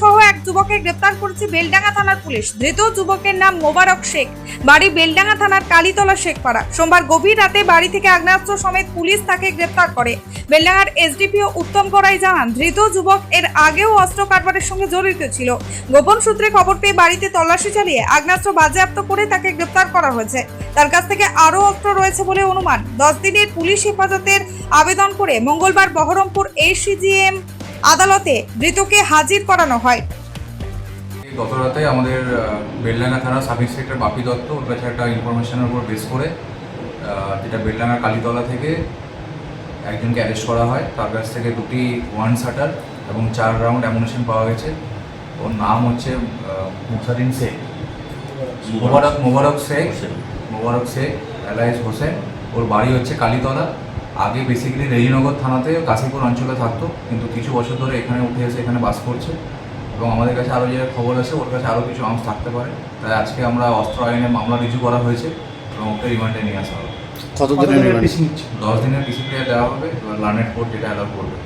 সহ এক যুবককে গ্রেপ্তার করেছে বেলডাঙ্গা থানার পুলিশ। ধৃত যুবকের নাম মোবারক শেখ। বাড়ি বেলডাঙ্গা থানার কালীতলা শেখপাড়া। সোমবার গভীর রাতে বাড়ি থেকে আগ্নেয়াস্ত্র সমেত পুলিশ তাকে গ্রেপ্তার করে। বেলডাঙ্গার এসডিপিও উত্তম করাই জানান, ধৃত যুবক এর আগেও অস্ত্র কারবারের সঙ্গে জড়িত ছিল। গোপন সূত্রে খবর পেয়ে বাড়িতে তল্লাশি চালিয়ে আগ্নেয়াস্ত্র বাজেয়াপ্ত করে তাকে গ্রেপ্তার করা হয়েছে। তার কাছ থেকে আরও অস্ত্র রয়েছে বলে অনুমান। দশ দিনের পুলিশ হেফাজতের আবেদন করে মঙ্গলবার বহরমপুর এসিজিএম আদালতে ধৃতকে হাজির করানো হয়। গত রাতে আমাদের বেলডাঙ্গা থানা সাব ইন্সপেক্টর বাপি দত্ত ওর কাছে একটা ইনফরমেশনের উপর বেস করে যেটা বেলডাঙ্গা কালীতলা থেকে একজনকে অ্যারেস্ট করা হয়। তার কাছ থেকে দুটি ওয়ান শাটার এবং চার রাউন্ড অ্যামুনেশন পাওয়া গেছে। ওর নাম হচ্ছে মুসারিন শেখ। মোবারক মোবারক শেখ। মোবারক শেখ এলাইস হোসেন। ওর বাড়ি হচ্ছে কালীতলা। আগে বেসিক্যালি রেজিনগর থানাতে কাশীপুর অঞ্চলে থাকতো কিন্তু কিছু বছর ধরে এখানে উঠে এসে এখানে বাস করছে এবং আমাদের কাছে আরও যে খবর আছে ওর কাছে আরও কিছু আর্মস থাকতে পারে। তাই আজকে আমরা অস্ত্র আইনে মামলা রিজু করা হয়েছে এবং ওকে রিমান্ডে নিয়ে আসা হবে। কতদিনের দশ দিনের পিসিপিআই দেওয়া হবে এবার লার্নেট কোর্ট যেটা অ্যালাউ করবে।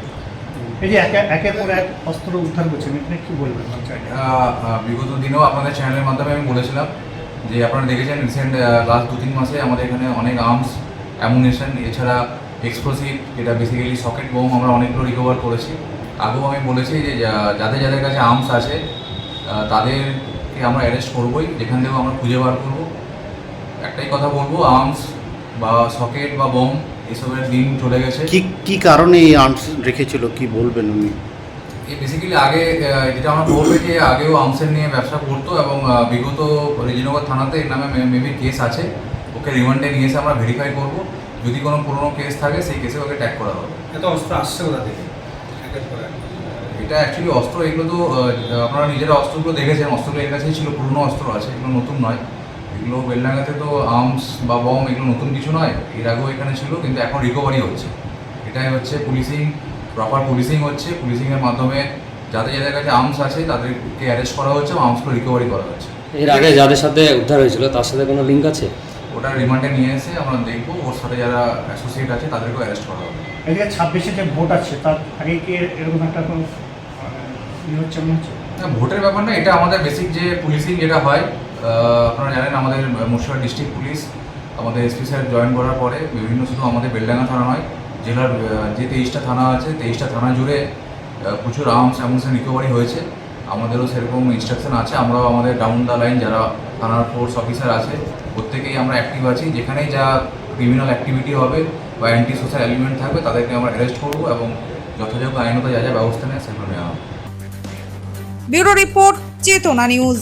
এই যে একের পর এক অস্ত্র উদ্ধার করছেন এটা কি বলবেন? বিগত দিনেও আপনাদের চ্যানেলের মাধ্যমে আমি বলেছিলাম যে আপনারা দেখেছেন রিসেন্ট লাস্ট দু তিন মাসে আমাদের এখানে অনেক আর্মস অ্যামুনেশন এছাড়া এক্সপ্লোসিভ যেটা বেসিক্যালি সকেট বোম আমরা অনেকগুলো রিকভার করেছি। আগেও আমি বলেছি যে যাদের যাদের কাছে আর্মস আছে তাদেরকে আমরা অ্যারেস্ট করবোই যেখান থেকেও আমরা খুঁজে বার করব। একটাই কথা বলব আর্মস বা সকেট বা বোম এসবের দিন চলে গেছে। কি কি কারণে এই আর্মস রেখেছিল কি বলবেন উনি? এই বেসিক্যালি আগে যেটা আমরা বলব যে আগেও আর্মসের নিয়ে ব্যবসা করতো এবং বিগত রেজিনগর থানাতে এর নামে মেবি কেস আছে। ওকে রিমান্ডে নিয়ে এসে আমরা ভেরিফাই করব। যদি কোনো পুরনো কেস থাকে সেই কেসে ওকে ট্যাগ করা হবে। এত অস্ত্র আসছে কোথা থেকে। এটা অ্যাকচুয়ালি অস্ত্র এগুলো তো আপনারা নিজেরা অস্ত্রগুলো দেখেছেন অস্ত্রগুলো এর কাছেই ছিল পুরনো অস্ত্র আছে এগুলো নতুন নয়। এগুলো বেলডাঙ্গাতে তো আর্মস বা বম এগুলো নতুন কিছু নয় এর আগেও এখানে ছিল কিন্তু এখন রিকভারি হচ্ছে। এটাই হচ্ছে পুলিশিং প্রপার পুলিশিং হচ্ছে পুলিশিংয়ের মাধ্যমে যাদের যাদের কাছে আর্মস আছে তাদেরকে অ্যারেস্ট করা হচ্ছে আর্মসগুলো রিকভারি করা হচ্ছে। এর আগে যাদের সাথে উদ্ধার হয়েছিল তার সাথে কোনো লিঙ্ক আছে? ওটা রিমান্ডে নিয়ে এসে আমরা দেখব ওর সাথে যারা অ্যাসোসিয়েট আছে তাদেরকেও অ্যারেস্ট করা হবে। এদিকে ছাব্বিশে যে ভোট আছে তার আগে কি এরকম একটা কোনো ইয়ে হচ্ছে মনে হচ্ছে? না ভোটের ব্যাপার না এটা আমাদের বেসিক যে পুলিশিং যেটা হয় আপনারা জানেন আমাদের মুর্শিদাবাদ ডিস্ট্রিক্ট পুলিশ আমাদের এসপি স্যার জয়েন করার পরে বিভিন্ন শুধু আমাদের বেলডাঙ্গা থানা নয় জেলার যে তেইশটা থানা আছে তেইশটা থানা জুড়ে প্রচুর আর্মস অ্যামুনেশন রিকভারি হয়েছে। আমাদেরও সেরকম ইনস্ট্রাকশন আছে আমরাও আমাদের ডাউন দ্য লাইন যারা থানার ফোর্স অফিসার আছে প্রত্যেকেই আমরা অ্যাক্টিভ আছি। যেখানেই যা ক্রিমিনাল অ্যাক্টিভিটি হবে বা অ্যান্টি সোশ্যাল এলিমেন্ট থাকবে, তাদেরকে আমরা অ্যারেস্ট করব এবং যথাযোগ্য আইনত যা যা ব্যবস্থা নেয় সেগুলো নেওয়া হবে। Bureau report, Chetana news.